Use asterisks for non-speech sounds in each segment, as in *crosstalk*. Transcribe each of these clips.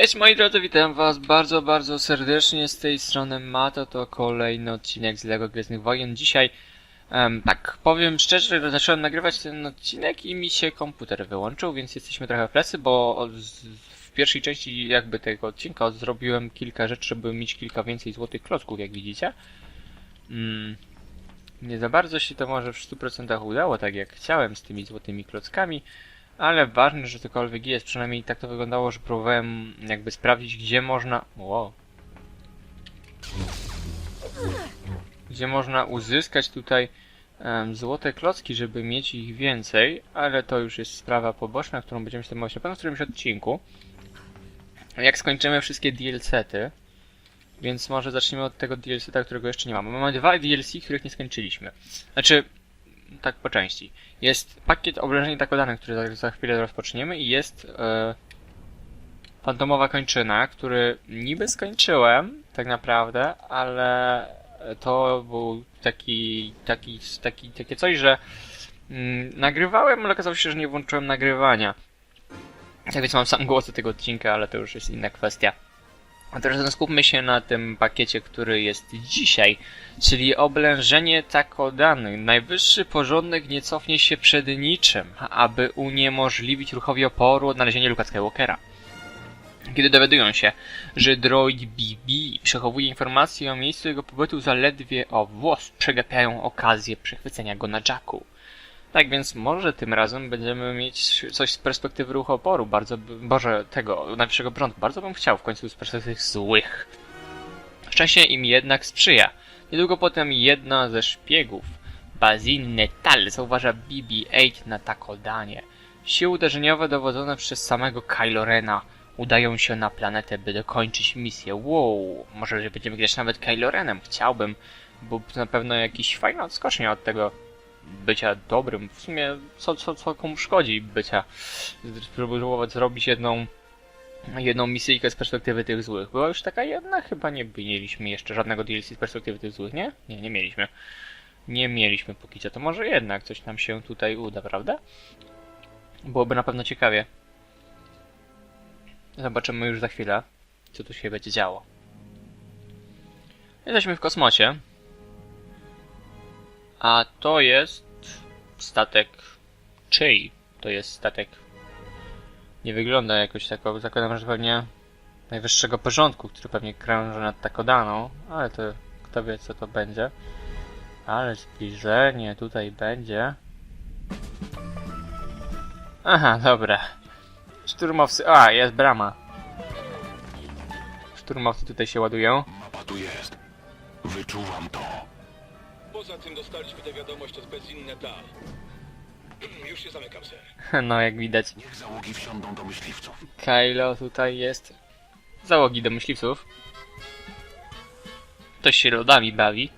Cześć moi drodzy, witam was bardzo, bardzo serdecznie z tej strony Mato, to kolejny odcinek z LEGO Gwiezdnych Wojen. Dzisiaj, em, tak, powiem szczerze, zacząłem nagrywać ten odcinek i mi się komputer wyłączył, więc jesteśmy trochę w plecy, bo w pierwszej części jakby tego odcinka zrobiłem kilka rzeczy, żeby mieć kilka więcej złotych klocków, jak widzicie. Mm, nie za bardzo się to może w 100% udało, tak jak chciałem z tymi złotymi klockami. Ale ważne, że cokolwiek jest. Przynajmniej tak to wyglądało, że próbowałem jakby sprawdzić, gdzie można. Wow. Gdzie można uzyskać tutaj em, złote klocki, żeby mieć ich więcej, ale to już jest sprawa poboczna, którą będziemy się zajmować na pewno w którymś odcinku. Jak skończymy wszystkie DLC-ty, więc może zaczniemy od tego DLC-ta, którego jeszcze nie mamy. Mamy dwa DLC, których nie skończyliśmy. Znaczy, tak po części. Jest pakiet obrażeń takodanych, który za, za chwilę rozpoczniemy i jest e, fantomowa kończyna, który niby skończyłem tak naprawdę, ale to był taki, taki, taki, takie coś, że mm, nagrywałem, ale okazało się, że nie włączyłem nagrywania. Tak więc mam sam głos do tego odcinka, ale to już jest inna kwestia. A teraz skupmy się na tym pakiecie, który jest dzisiaj, czyli oblężenie takodany. Najwyższy porządek nie cofnie się przed niczym, aby uniemożliwić ruchowi oporu odnalezienie Luka Skywalkera. Kiedy dowiadują się, że droid BB przechowuje informacje o miejscu jego pobytu zaledwie o włos, przegapiają okazję przechwycenia go na Jacku. Tak więc może tym razem będziemy mieć coś z perspektywy ruchu oporu, bardzo, boże, tego, najwyższego prądu. Bardzo bym chciał w końcu z perspektywy złych. Szczęście im jednak sprzyja. Niedługo potem jedna ze szpiegów, Bazin Netal, zauważa BB-8 na Takodanie. Siły uderzeniowe dowodzone przez samego Kylo Rena udają się na planetę, by dokończyć misję. Wow, może będziemy grać nawet Kylo Renem. Chciałbym, bo na pewno jakiś fajna odskocznia od tego bycia dobrym. W sumie co, co, co komu szkodzi bycia, spróbować zrobić jedną jedną misyjkę z perspektywy tych złych. Była już taka jedna? Chyba nie mieliśmy jeszcze żadnego DLC z perspektywy tych złych, nie? Nie, nie mieliśmy. Nie mieliśmy póki co. To może jednak coś nam się tutaj uda, prawda? Byłoby na pewno ciekawie. Zobaczymy już za chwilę, co tu się będzie działo. Jesteśmy w kosmosie. A to jest statek czyj? To jest statek. Nie wygląda jakoś tak, zakładam, że pewnie najwyższego porządku, który pewnie krąży nad Takodaną, ale to kto wie co to będzie. Ale zbliżenie tutaj będzie. Aha, dobra. Szturmowcy. A, jest brama. Szturmowcy tutaj się ładują. Mapa tu jest. Wyczuwam to. Poza tym dostaliśmy tę wiadomość od Bezin Tal. *clears throat* Już się zamykam, ser. *laughs* No, jak widać, Niech załogi wsiądą do myśliwców. Kylo tutaj jest. Załogi do myśliwców. Ktoś się lodami bawi.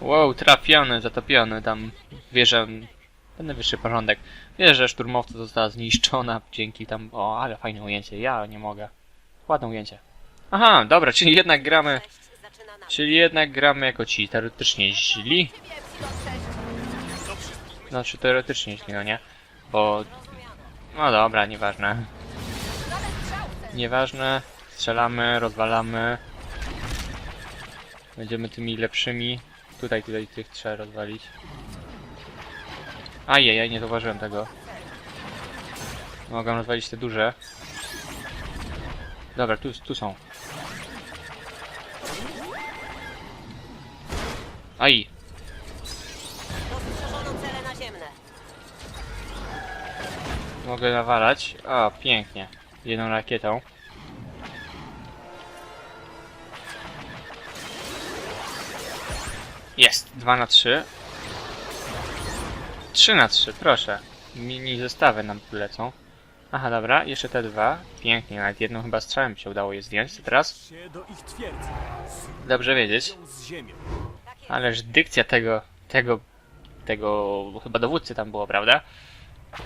Wow, trafiony, zatopiony tam wieża. Ten najwyższy porządek. Wieża szturmowca została zniszczona dzięki tam. O, ale fajne ujęcie. Ja nie mogę. Ładne ujęcie. Aha, dobra, czyli jednak gramy. Czyli jednak gramy jako ci teoretycznie źli. Znaczy teoretycznie źli, no nie? Bo no dobra, nieważne. Nieważne. Strzelamy, rozwalamy. Będziemy tymi lepszymi. Tutaj, tutaj tych trzeba rozwalić. Ajej, nie zauważyłem tego. Mogę rozwalić te duże. Dobra, tu, tu są. Aj, Dostrzeżono cele naziemne. mogę nawalać. O, pięknie. Jedną rakietą. Jest, 2 na 3. 3 na 3, proszę. Mini zestawy nam tu lecą. Aha, dobra, jeszcze te dwa. Pięknie, nawet jedną chyba strzałem się udało je zdjąć. Teraz? się do ich twierdzy. Dobrze wiedzieć. Ależ dykcja tego, tego, tego chyba dowódcy tam było, prawda?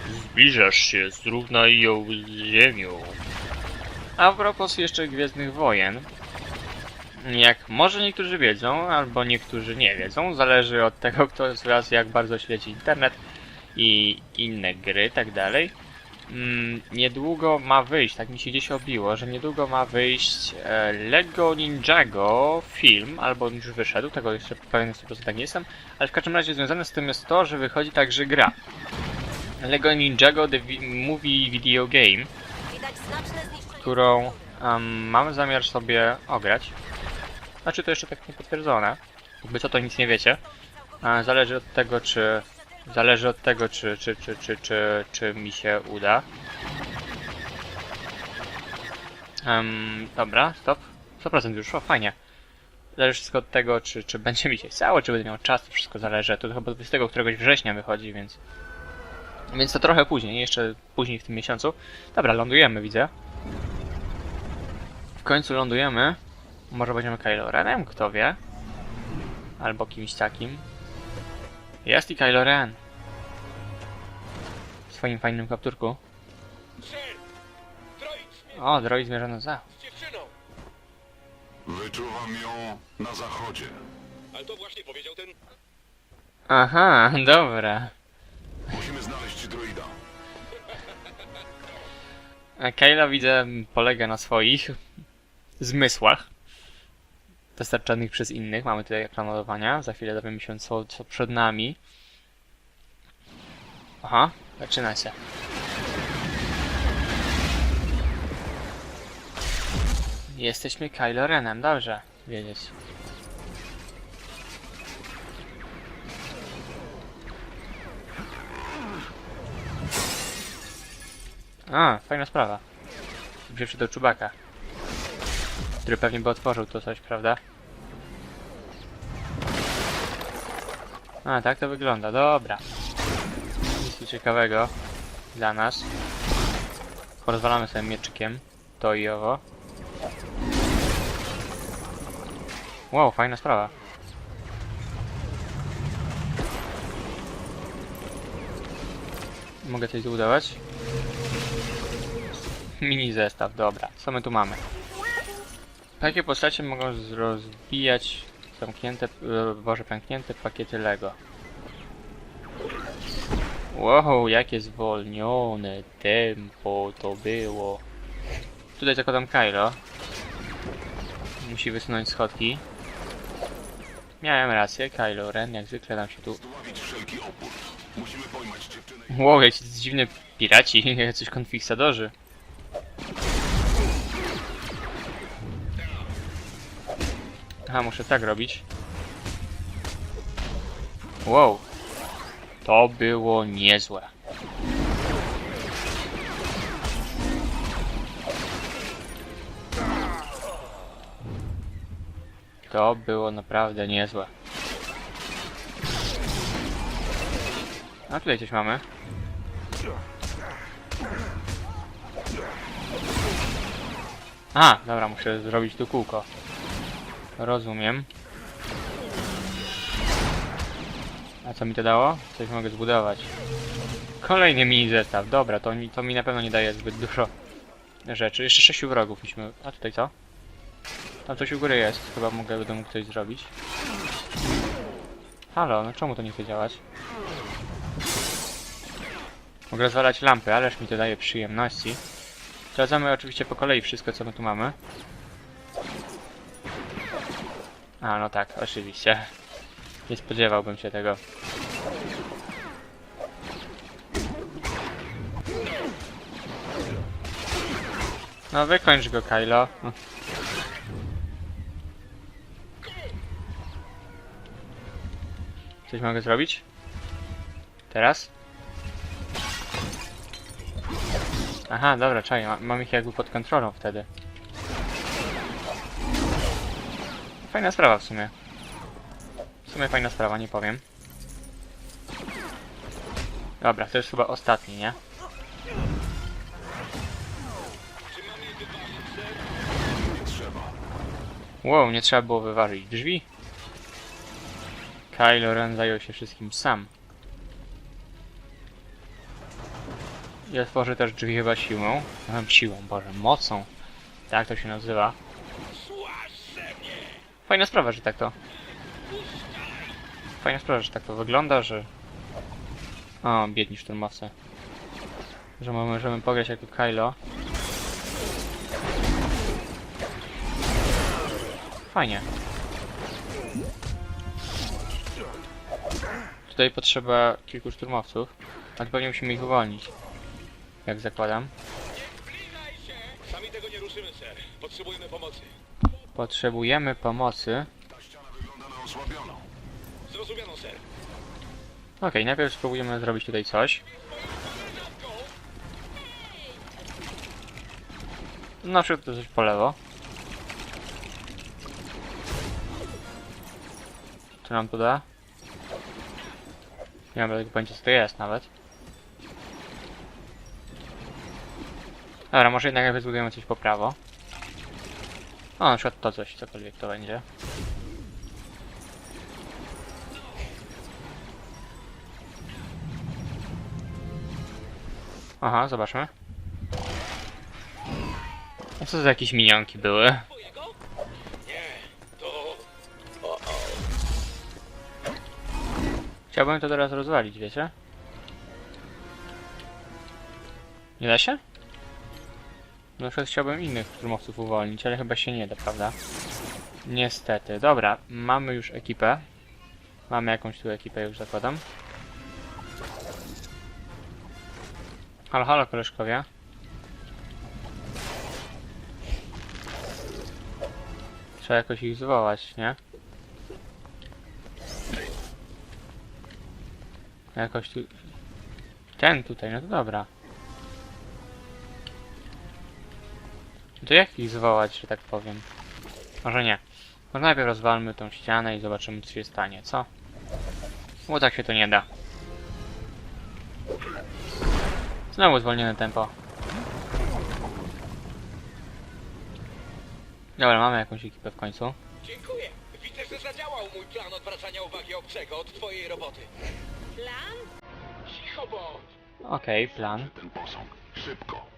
Zbliżasz się, zrównaj ją z ziemią. A propos jeszcze Gwiezdnych Wojen. Jak może niektórzy wiedzą, albo niektórzy nie wiedzą, zależy od tego, kto z was jak bardzo śledzi internet i inne gry, tak dalej. Mm, niedługo ma wyjść, tak mi się gdzieś obiło, że niedługo ma wyjść e, Lego Ninjago film, albo on już wyszedł, tego jeszcze pewien 100% tak nie jestem, ale w każdym razie związane z tym jest to, że wychodzi także gra. Lego Ninjago The Vi- Movie Video Game, którą um, mamy zamiar sobie ograć. Znaczy to jeszcze tak nie potwierdzone, jakby co to nic nie wiecie. A, zależy od tego, czy Zależy od tego, czy, czy, czy, czy, czy, czy mi się uda. Em, dobra, stop. 100% już, o fajnie. Zależy wszystko od tego, czy, czy będzie mi się chciało, czy będę miał czas, to wszystko zależy. To chyba 20 któregoś września wychodzi, więc... Więc to trochę później, jeszcze później w tym miesiącu. Dobra, lądujemy, widzę. W końcu lądujemy. Może będziemy Kylo Renem, kto wie. Albo kimś takim. Jest i Kylo Ren. W swoim fajnym kapturku. O, droid zmierza na zachód. z dziewczyną! Wyczuwam ją na zachodzie. Ale to właśnie powiedział ten... Aha, dobra. Musimy znaleźć droida. A Kylo widzę polega na swoich zmysłach. Dostarczanych przez innych. Mamy tutaj ekran. Za chwilę dowiemy się co, co przed nami. Aha, zaczyna się. Jesteśmy Kylo Renem, dobrze wiedzieć. A, fajna sprawa. Się przydał czubaka. Który pewnie by otworzył to coś, prawda? A, tak to wygląda, dobra. Nic tu ciekawego dla nas. Porozwalamy sobie mieczykiem. To i owo. Wow, fajna sprawa. Mogę coś zbudować? Mini zestaw, dobra. Co my tu mamy? Takie postacie mogą rozbijać zamknięte, boże, pęknięte pakiety Lego. Wow, jakie zwolnione tempo to było. Tutaj zakładam Kylo. Musi wysunąć schodki. Miałem rację, Kylo Ren jak zwykle nam się tu... Musimy. Wow, jakieś dziwne piraci, *laughs* jacyś konkwistadarzy. Aha, muszę tak robić. Wow. To było niezłe. To było naprawdę niezłe. A tutaj coś mamy. A, dobra, muszę zrobić tu kółko. Rozumiem. A co mi to dało? Coś mogę zbudować. Kolejny mini zestaw. Dobra, to, mi- to mi na pewno nie daje zbyt dużo rzeczy. Jeszcze sześciu wrogów musimy... A tutaj co? Tam coś u góry jest. Chyba mogę, będę mógł coś zrobić. Halo, no czemu to nie chce działać? Mogę rozwalać lampy, ależ mi to daje przyjemności. Sprawdzamy oczywiście po kolei wszystko, co my tu mamy. A, no tak, oczywiście. Nie spodziewałbym się tego. No wykończ go, Kylo. Coś mogę zrobić? Teraz? Aha, dobra, czekaj, ma, mam ich jakby pod kontrolą wtedy. Fajna sprawa w sumie. W sumie fajna sprawa, nie powiem. Dobra, to jest chyba ostatni, nie? Wow, nie trzeba było wyważyć drzwi. Kylo Ren zajął się wszystkim sam. I otworzy też drzwi chyba siłą. Siłą, boże, mocą. Tak to się nazywa. Fajna sprawa, że tak to. Fajna sprawa, że tak to wygląda, że... O, biedni szturmowcy. Że możemy pograć jako Kylo. Fajnie. Tutaj potrzeba kilku szturmowców, ale pewnie musimy ich uwolnić. Jak zakładam. Zbliżaj się! Sami tego nie ruszymy, ser. Potrzebujemy pomocy. Potrzebujemy pomocy. Okej, najpierw spróbujemy zrobić tutaj coś. Na przykład to coś po lewo. Co nam to da? Nie mam tego pojęcia co to jest nawet. Dobra, może jednak najpierw zbudujemy coś po prawo. O, na przykład to coś, cokolwiek to będzie. Aha, zobaczmy. A co za jakieś minionki były? Chciałbym to teraz rozwalić, wiecie? Nie da się? Na przykład chciałbym innych szturmowców uwolnić, ale chyba się nie da, prawda? Niestety. Dobra, mamy już ekipę. Mamy jakąś tu ekipę, już zakładam. Halo, halo, koleżkowie. Trzeba jakoś ich zwołać, nie? Jakoś tu... Ten tutaj, no to dobra. To jak ich zwołać, że tak powiem? Może nie. Może najpierw rozwalmy tą ścianę i zobaczymy, co się stanie, co? Bo tak się to nie da. Znowu zwolnione tempo. Dobra, mamy jakąś ekipę w końcu. Dziękuję. Widzę, że zadziałał mój plan odwracania uwagi obcego od twojej roboty. Plan? Cicho, bo... Okej, plan. Ten posąg. Szybko.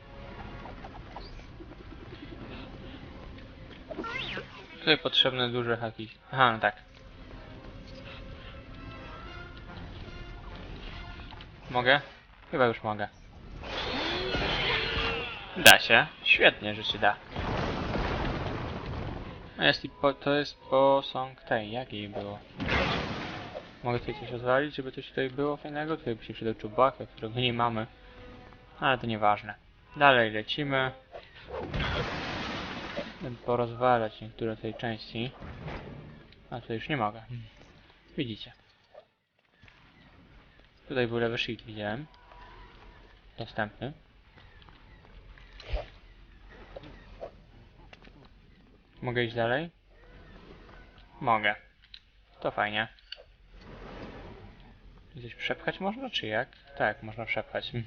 Tutaj potrzebne duże haki. Aha, no tak. Mogę? Chyba już mogę. Da się. Świetnie, że się da. A jest i po, to jest posąg tej, jakiej było? Mogę tutaj coś rozwalić, żeby coś tutaj było fajnego? Tutaj by się przydał Chewbacca, którego nie mamy. Ale to nieważne. Dalej lecimy porozwalać niektóre tej części. A tutaj już nie mogę. Widzicie. Tutaj był lewy shield, widziałem. Dostępny. Mogę iść dalej? Mogę. To fajnie. Gdzieś przepchać można, czy jak? Tak, można przepchać. Hm.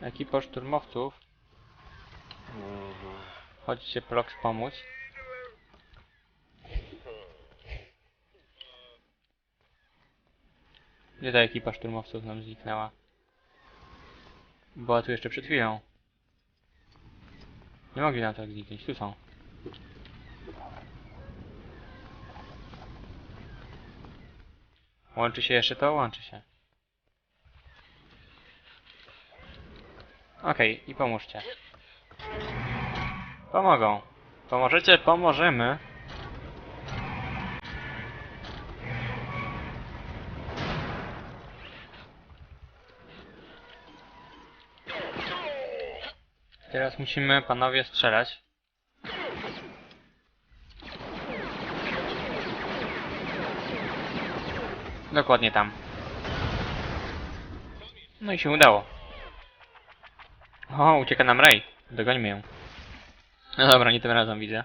Ekipa szturmowców Chodźcie Prox pomóc. Gdzie ta ekipa szturmowców nam zniknęła? Była tu jeszcze przed chwilą. Nie mogli nam tak zniknąć, tu są. Łączy się jeszcze to? Łączy się. Okej, i pomóżcie. Pomogą. Pomożecie? Pomożemy. Teraz musimy panowie strzelać. Dokładnie tam. No i się udało. O, ucieka nam Ray. Dogońmy ją. No dobra, nie tym razem widzę.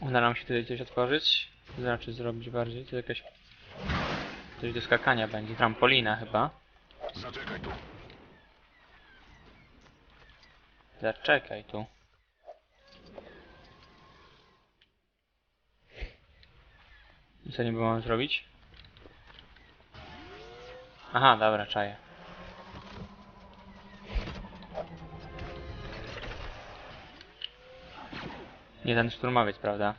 Uda nam się tutaj coś otworzyć. Znaczy zrobić bardziej. To jakaś... Coś do skakania będzie. Trampolina chyba. Zaczekaj tu. Zaczekaj tu. Co nie było mam zrobić? Aha, dobra, czaję. Pewnie ten szturmowiec, prawda?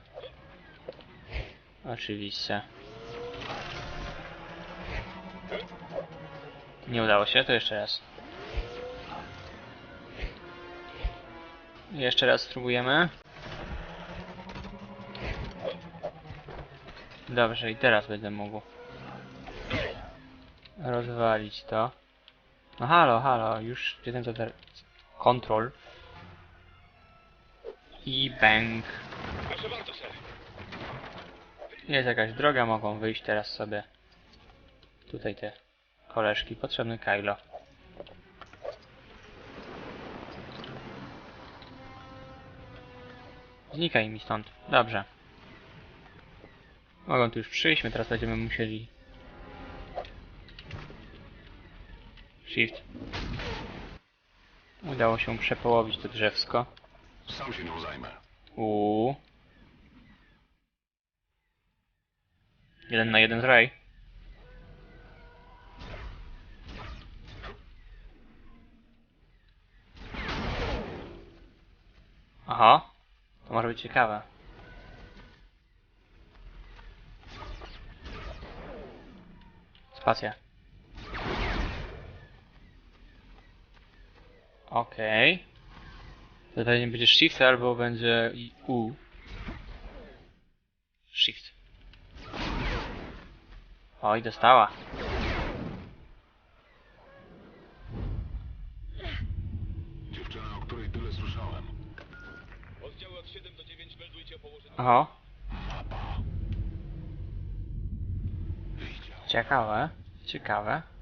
Oczywiście. Nie udało się, to jeszcze raz. Jeszcze raz spróbujemy. Dobrze, i teraz będę mógł rozwalić to. No halo, halo, już jestem za kontrol. I bang. Jest jakaś droga, mogą wyjść teraz sobie. Tutaj te koleżki. Potrzebny Kylo. Znikaj mi stąd. Dobrze. Mogą tu już przyjść, my teraz będziemy musieli... Shift. Udało się przepołowić to drzewsko. Sam się nią zajmę. Uuu. Jeden na jeden z Ray. Aha. To może być ciekawe. Spacja. Okej. To pewnie będzie shift albo będzie U. Shift. Oj, dostała. Dziewczyna, o której tyle słyszałem. Oddziały od 7 do 9 meldujcie o położeniu. Oho, ciekawe. Ciekawe.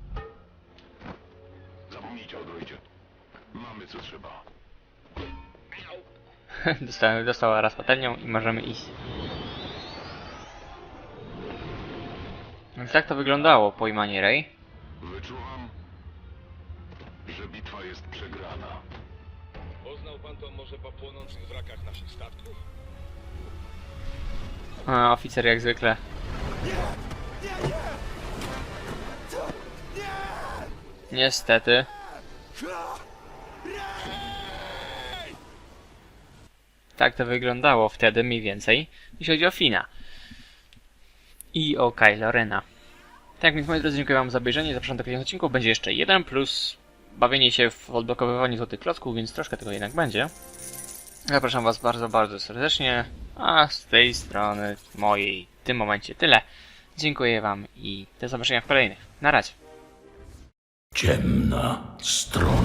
*laughs* Dostałem, dostała raz patelnią i możemy iść. Więc tak to wyglądało, pojmanie Ray. Wyczuwam, że bitwa jest przegrana. Poznał pan to może po płonących wrakach naszych statków? A, oficer jak zwykle. Niestety. Tak to wyglądało wtedy mniej więcej, jeśli chodzi o Fina. I o Kylo Rena. Tak więc moi drodzy, dziękuję wam za obejrzenie. Zapraszam do kolejnych odcinków. Będzie jeszcze jeden plus bawienie się w odblokowywanie złotych klocków, więc troszkę tego jednak będzie. Zapraszam Was bardzo, bardzo serdecznie. A z tej strony mojej w tym momencie tyle. Dziękuję Wam i do zobaczenia w kolejnych. Na razie. Ciemna strona.